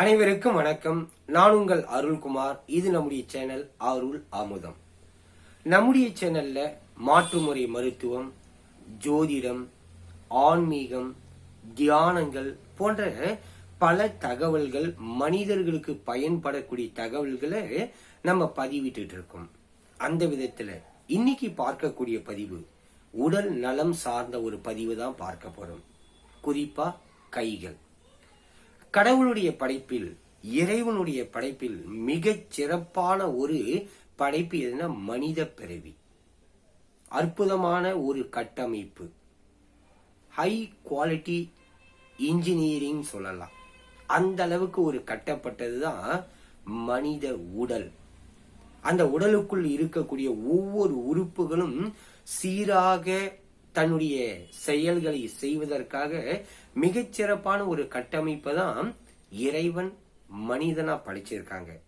அனைவருக்கும் வணக்கம். நான் உங்கள் அருள்குமார். இது நம்முடைய சேனல் அருள் அமுதம். நம்முடைய சேனல்ல மாற்றுமுறை மருத்துவம் ஜோதிடம் ஆன்மீகம் தியானங்கள் போன்ற பல தகவல்கள் மனிதர்களுக்கு பயன்படக்கூடிய தகவல்களை நம்ம பதிவிட்டு இருக்கோம். அந்த விதத்துல இன்னைக்கு பார்க்கக்கூடிய பதிவு உடல் நலம் சார்ந்த ஒரு பதிவு தான் பார்க்க போறோம். குறிப்பா கைகள். கடவுளுடைய படைப்பில் இறைவனுடைய படைப்பில் மிகச் சிறப்பான ஒரு படைப்பு எதுனா மனித பிறவி. அற்புதமான ஒரு கட்டமைப்பு. ஹை குவாலிட்டி இன்ஜினியரிங் சொல்லலாம். அந்த அளவுக்கு ஒரு கட்டப்பட்டதுதான் மனித உடல். அந்த உடலுக்குள் இருக்கக்கூடிய ஒவ்வொரு உறுப்புகளும் சீராக தன்னுடைய செயல்களை செய்வதற்காக மிகச்சிறப்பான ஒரு கட்டமைப்பை தான் இறைவன் மனிதனா படைச்சிருக்காங்க.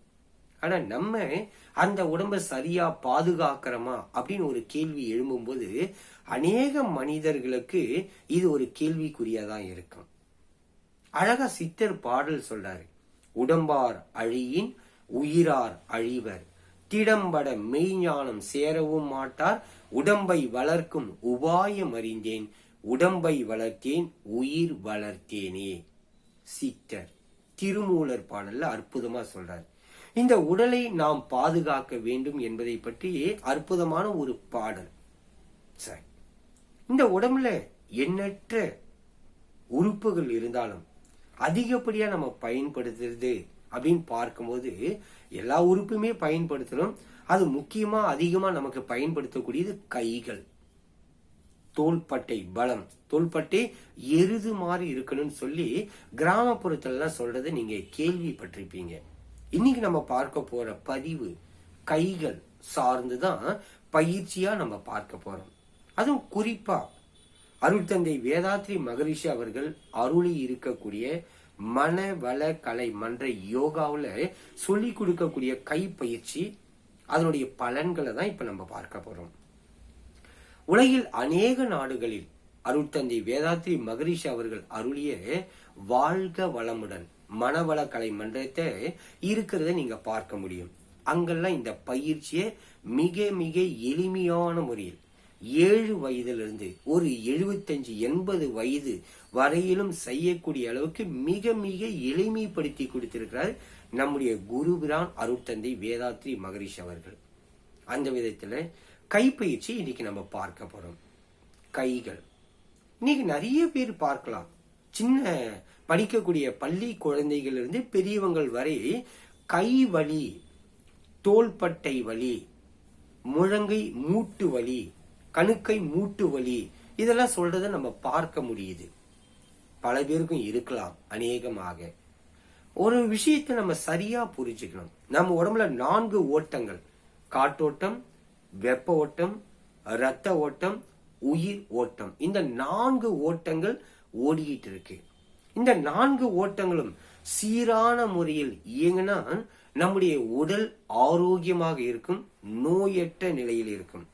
ஆனா நம்ம அந்த உடம்ப சரியா பாதுகாக்கிறோமா அப்படின்னு ஒரு கேள்வி எழும்பும்போது அநேக மனிதர்களுக்கு இது ஒரு கேள்விக்குறியாதான் இருக்கும். அழகா சித்தர் பாடல் சொல்றாரு. உடம்பார் அழியின் உயிரார் அழிவர். திடம்பட மெய்ஞானம் சேரவும் மாட்டார். உடம்பை வளர்க்கும் உபாயம் அறிந்தேன். உடம்பை வளர்த்தேன் உயிர் வளர்த்தேனே. சித்தர் திருமூலர் பாடல்ல அற்புதமா சொல்றார். இந்த உடலை நாம் பாதுகாக்க வேண்டும் என்பதை பற்றி அற்புதமான ஒரு பாடல். சரி இந்த உடம்புல எண்ணற்ற உறுப்புகள் இருந்தாலும் அதிகப்படியா நம்ம பயன்படுத்துறது அப்படின்னு பார்க்கும்போது எல்லா உறுப்புமே பயன்படுத்தணும். அது முக்கியமா அதிகமா நமக்கு பயன்படுத்தக்கூடியது கைகள். தோள்பட்டை பலம். தோள்பட்டை எருது மாதிரி இருக்கணும்னு சொல்லி கிராமப்புறத்துல சொல்றதை நீங்க கேள்விப்பட்டிருப்பீங்க. இன்னைக்கு நம்ம பார்க்க போற பதிவு கைகள் சார்ந்துதான் பயிற்சியா நம்ம பார்க்க போறோம். அதுவும் குறிப்பா அருள் தந்தை வேதாத்ரி மகரிஷி அவர்கள் அருளி இருக்கக்கூடிய மன வள கலை மன்ற யோகாவில் சொல்லி கொடுக்கக்கூடிய கைப்பயிற்சி அதனுடைய பலன்களை தான் இப்ப நம்ம பார்க்க போறோம். உலகில் அநேக நாடுகளில் அருட்தந்தை வேதாத்ரி மகரிஷி அவர்கள் அருளிய வாழ்க வளமுடன் மனவள கலை மன்றத்தை இருக்கிறத நீங்க பார்க்க முடியும். அங்கெல்லாம் இந்த பயிற்சியை மிக மிக எளிமையான முறையில் ஏழு வயதிலிருந்து ஒரு எழுபத்தஞ்சு எண்பது வயது வரையிலும் செய்யக்கூடிய அளவுக்கு மிக மிக எளிமைப்படுத்தி கொடுத்திருக்கிறார் நம்முடைய குருபிரான் அருட்தந்தை வேதாத்ரி மகரிஷ் அவர்கள். அந்த விதத்துல கைப்பயிற்சி இன்னைக்கு நம்ம பார்க்க போறோம். கைகள். இன்னைக்கு நிறைய பேர் பார்க்கலாம். சின்ன படிக்கக்கூடிய பள்ளி குழந்தைகள் இருந்து பெரியவங்கள் வரை கை வலி தோள்பட்டை வலி முழங்கை மூட்டு வலி கணுக்கை மூட்டு வலி. இதெல்லாம் சொல்றத நம்ம பார்க்க முடியுது. பல பேருக்கும் இருக்கலாம் அநேகமாக. ஒரு விஷயத்தை நம்ம சரியா புரிஞ்சுக்கணும். நம்ம உடம்புல நான்கு ஓட்டங்கள். காற்றோட்டம் வெப்ப ஓட்டம் ரத்த ஓட்டம் உயிர் ஓட்டம். இந்த நான்கு ஓட்டங்கள் ஓடிக்கிட்டு இருக்கு. இந்த நான்கு ஓட்டங்களும் சீரான முறையில் இயங்கினா நம்முடைய உடல் ஆரோக்கியமாக இருக்கும் நோயற்ற நிலையில் இருக்கும்.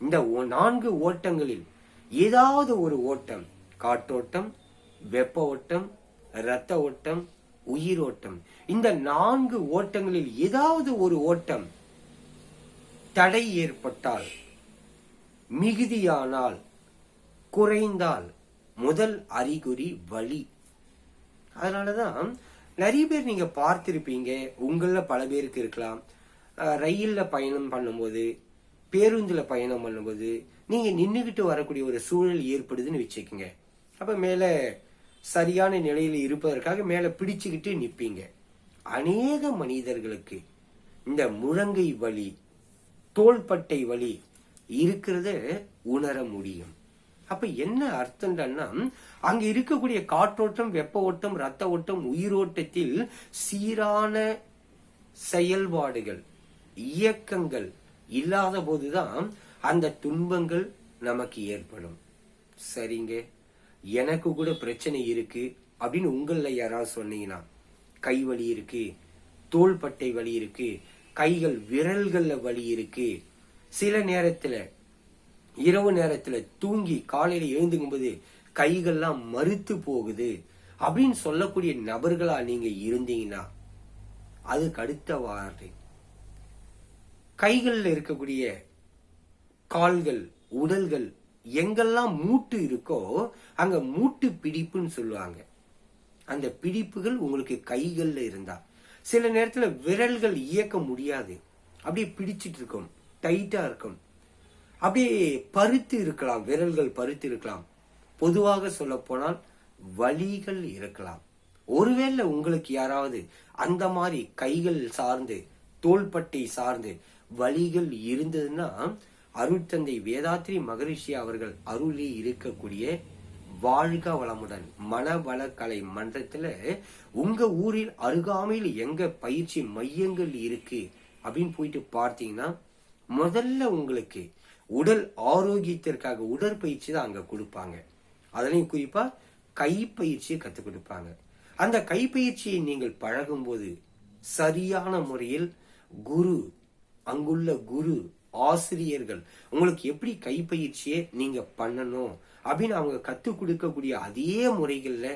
இந்த ஓ- நான்கு ஓட்டங்களில் ஏதாவது ஒரு ஓட்டம் காற்றோட்டம் வெப்ப ஓட்டம் இரத்த ஓட்டம் உயிர் ஓட்டம் இந்த நான்கு ஓட்டங்களில் ஏதாவது ஒரு ஓட்டம் தடை ஏற்பட்டால் மிகுதியானால் குறைந்தால் முதல் அறிகுறி வலி. அதனாலதான் நிறைய பேர் நீங்க பார்த்திருப்பீங்க உங்கள பல பேருக்கு இருக்கலாம். ரயிலில் ரயில்ல பயணம் பண்ணும்போது பேருந்துல பயணம் பண்ணும்போது நீங்க நின்றுகிட்டு வரக்கூடிய ஒரு சூழல் ஏற்படுதுன்னு வச்சுக்கோங்க. அப்ப மேல சரியான நிலையில இருப்பதற்காக மேல பிடிச்சுக்கிட்டு நிப்பீங்க. அநேக மனிதர்களுக்கு இந்த முழங்கை வலி தோள்பட்டை வலி இருக்கிறத உணர முடியும். அப்ப என்ன அர்த்தம்னா அங்க இருக்கக்கூடிய காற்றோட்டம் வெப்ப ஓட்டம் ரத்த ஓட்டம் உயிரோட்டத்தில் சீரான செயல்பாடுகள் இயக்கங்கள் இல்லாத போதுதான் அந்த துன்பங்கள் நமக்கு ஏற்படும். சரிங்க. எனக்கு கூட பிரச்சனை இருக்கு அப்படின்னு உங்களில் யாராவது சொன்னீங்கன்னா கை வலி இருக்கு தோள்பட்டை வலி இருக்கு கைகள் விரல்கள்ல வலி இருக்கு. சில நேரத்துல இரவு நேரத்துல தூங்கி காலையில எழுந்துக்கும் போது கைகள்லாம் மறுத்து போகுது அப்படின்னு சொல்லக்கூடிய நபர்களா நீங்க இருந்தீங்கன்னா அதுக்கு அடுத்த வார்த்தை. கைகள்ல இருக்கக்கூடிய கால்கள் உடல்கள் எங்கெல்லாம் மூட்டு இருக்கோ அங்க மூட்டு பிடிப்புன்னு சொல்லுவாங்க. அந்த பிடிப்புகள் உங்களுக்கு கைகள்ல இருந்தா. சில நேரத்துல விரல்கள் இயக்க முடியாது. அப்படியே பிடிச்சிட்டு இருக்கும் டைட்டா இருக்கும். அப்படியே பருத்து இருக்கலாம் விரல்கள் பருத்து இருக்கலாம். பொதுவாக சொல்ல போனால் வலிகள் இருக்கலாம். ஒருவேளை உங்களுக்கு யாராவது அந்த மாதிரி கைகள் சார்ந்து தோள்பட்டை சார்ந்து வழிகள் இருந்ததுன்னா அருட்தந்தை வேதாத்ரி மகரிஷி அவர்கள் அருளி இருக்கக்கூடிய வாழ்க வளமுடன் மனவளக்கலை மன்றத்துல உங்க ஊரில் அருகாமையில் எங்க பயிற்சி மையங்கள் இருக்கு? அப்படின்னு போயிட்டு பார்த்தீங்கன்னா முதல்ல உங்களுக்கு உடல் ஆரோக்கியத்திற்காக உடற்பயிற்சி தான் அங்க கொடுப்பாங்க. அதுலயும் குறிப்பா கைப்பயிற்சியை கத்துக் கொடுப்பாங்க. அந்த கைப்பயிற்சியை நீங்கள் பழகும்போது சரியான முறையில் குரு அங்குள்ள குரு ஆசிரியர்கள் உங்களுக்கு எப்படி கைப்பயிற்சியை நீங்க பண்ணணும் அப்படின்னு அவங்க கத்துக் கொடுக்கக்கூடிய அதே முறைகள்ல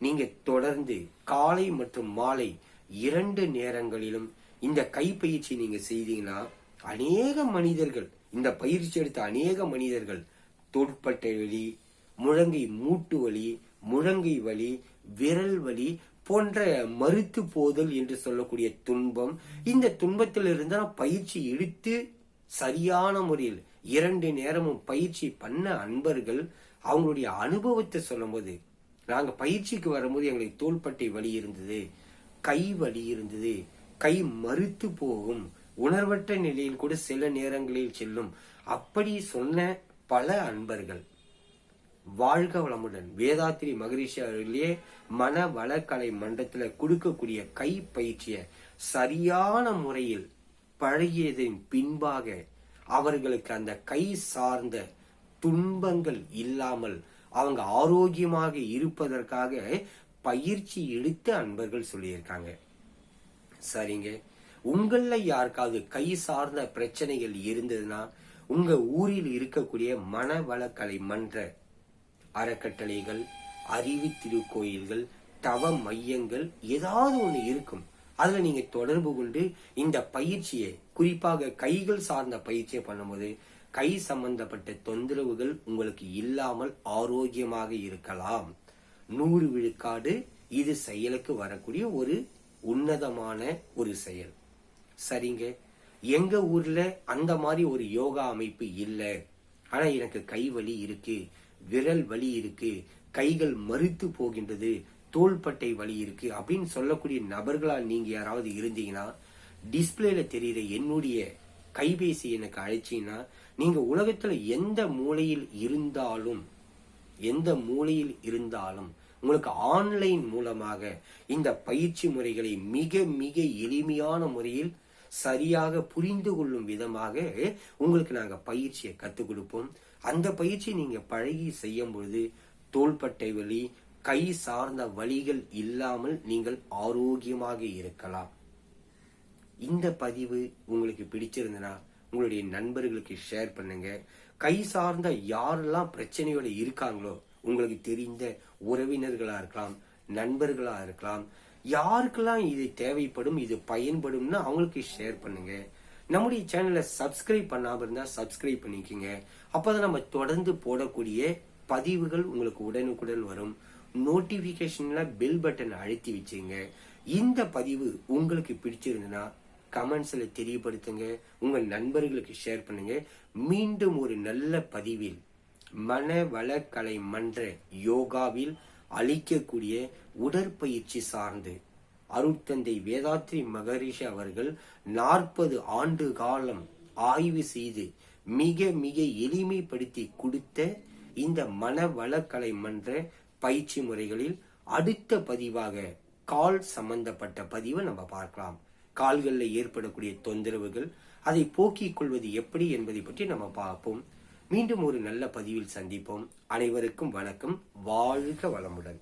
நீங்க தொடர்ந்து காலை மற்றும் மாலை இரண்டு நேரங்களிலும் இந்த கைப்பயிற்சி நீங்க செய்தீங்கன்னா அநேக மனிதர்கள் இந்த பயிற்சி எடுத்த அநேக மனிதர்கள் தோட்பட்டை வலி முழங்கை மூட்டு வலி முழங்கை வலி விரல் வலி போன்ற மறுத்து போதல் என்று சொல்லக்கூடிய துன்பம். இந்த துன்பத்தில் நான் பயிற்சி எடுத்து சரியான முறையில் இரண்டு நேரமும் பயிற்சி பண்ண அன்பர்கள் அவங்களுடைய அனுபவத்தை சொல்லும்போது நாங்கள் பயிற்சிக்கு வரும்போது எங்களுக்கு தோள்பட்டை வலி இருந்தது கை வலி இருந்தது கை மறுத்து போகும் உணர்வற்ற நிலையில் கூட சில நேரங்களில் செல்லும். அப்படி சொன்ன பல அன்பர்கள். வாழ்க வளமுடன். வேதாத்திரி மகரிஷி அவர்களே மன வளக்கலை மன்றத்துல கொடுக்கக்கூடிய கை பயிற்சிய சரியான முறையில் பழகியதன் பின்பாக அவர்களுக்கு அந்த கை சார்ந்த துன்பங்கள் இல்லாமல் அவங்க ஆரோக்கியமாக இருப்பதற்காக பயிற்சி எடுத்த அன்பர்கள் சொல்லியிருக்காங்க. சரிங்க. உங்கள யாருக்காவது கை சார்ந்த பிரச்சனைகள் இருந்ததுன்னா உங்க ஊரில் இருக்கக்கூடிய மனவளக்கலை மன்ற அறக்கட்டளைகள் அறிவு திருக்கோயில்கள் தவ மையங்கள் ஏதாவது ஒண்ணு இருக்கும். அதுல நீங்க தொடர்பு கொண்டு இந்த பயிற்சியை குறிப்பாக கைகள் சார்ந்த பயிற்சியை பண்ணும்போது கை சம்பந்தப்பட்ட தொந்தரவுகள் உங்களுக்கு இல்லாமல் ஆரோக்கியமாக இருக்கலாம். நூறு விழுக்காடு இது செயலுக்கு வரக்கூடிய ஒரு உன்னதமான ஒரு செயல். சரிங்க? எங்க ஊர்ல அந்த மாதிரி ஒரு யோகா அமைப்பு இல்லை. ஆனா எனக்கு கை வலி இருக்கு. விரல் வலி இருக்கு கைகள் மறுத்து போகின்றது தோள்பட்டை வலி இருக்கு அப்படின்னு சொல்லக்கூடிய நபர்களால் நீங்க யாராவது இருந்தீங்கன்னா டிஸ்பிளேல தெரியுற என்னுடைய கைபேசி எனக்கு அழைச்சீங்கன்னா நீங்க உலகத்துல எந்த மூலையில் இருந்தாலும் எந்த மூலையில் இருந்தாலும் உங்களுக்கு ஆன்லைன் மூலமாக இந்த பயிற்சி முறைகளை மிக மிக எளிமையான முறையில் சரியாக புரிந்து கொள்ளும் விதமாக உங்களுக்கு நாங்க பயிற்சியை கற்றுக் கொடுப்போம். அந்த பயிற்சி நீங்க பழகி செய்யும் பொழுது தோள்பட்டை வலி கை சார்ந்த வழிகள் இல்லாமல் நீங்கள் ஆரோக்கியமாக இருக்கலாம். இந்த பதிவு உங்களுக்கு பிடிச்சிருந்தனா உங்களுடைய நண்பர்களுக்கு ஷேர் பண்ணுங்க. கை சார்ந்த யாரெல்லாம் பிரச்சனையோட இருக்காங்களோ உங்களுக்கு தெரிந்த உறவினர்களா இருக்கலாம் நண்பர்களா இருக்கலாம் யாருக்கெல்லாம் இது தேவைப்படும் இது பயன்படும்னு அவங்களுக்கு ஷேர் பண்ணுங்க. நம்முடைய சேனலை சப்ஸ்கிரைப் பண்ணாம இருந்தா சப்ஸ்கிரைப் பண்ணிக்கோங்க. அப்பதான் நம்ம தொடர்ந்து போடக்கூடிய பதிவுகள் உங்களுக்கு உடனுக்குடன் வரும். நோட்டிபிகேஷன்ல பெல் பட்டன் அழுத்தி வச்சுங்க. இந்த பதிவு உங்களுக்கு பிடிச்சிருந்ததுன்னா கமெண்ட்ஸ்ல தெரியப்படுத்துங்க. உங்க நண்பர்களுக்கு ஷேர் பண்ணுங்க. மீண்டும் ஒரு நல்ல பதிவில் மன வளக்கலை மன்ற யோகாவில் அளிக்கக்கூடிய உடற்பயிற்சி சார்ந்து அருட்தந்தை வேதாத்ரி மகரிஷி அவர்கள் நாற்பது ஆண்டு காலம் ஆய்வு செய்து மிக மிக எளிமைப்படுத்தி கொடுத்த இந்த மன வளக்கலை மன்ற பயிற்சி முறைகளில் அடுத்த பதிவாக கால் சம்பந்தப்பட்ட பதிவை நம்ம பார்க்கலாம். கால்களில் ஏற்படக்கூடிய தொந்தரவுகள் அதை போக்கிக் கொள்வது எப்படி என்பதை பற்றி நம்ம பார்ப்போம். மீண்டும் ஒரு நல்ல பதிவில் சந்திப்போம். அனைவருக்கும் வணக்கம். வாழ்க வளமுடன்.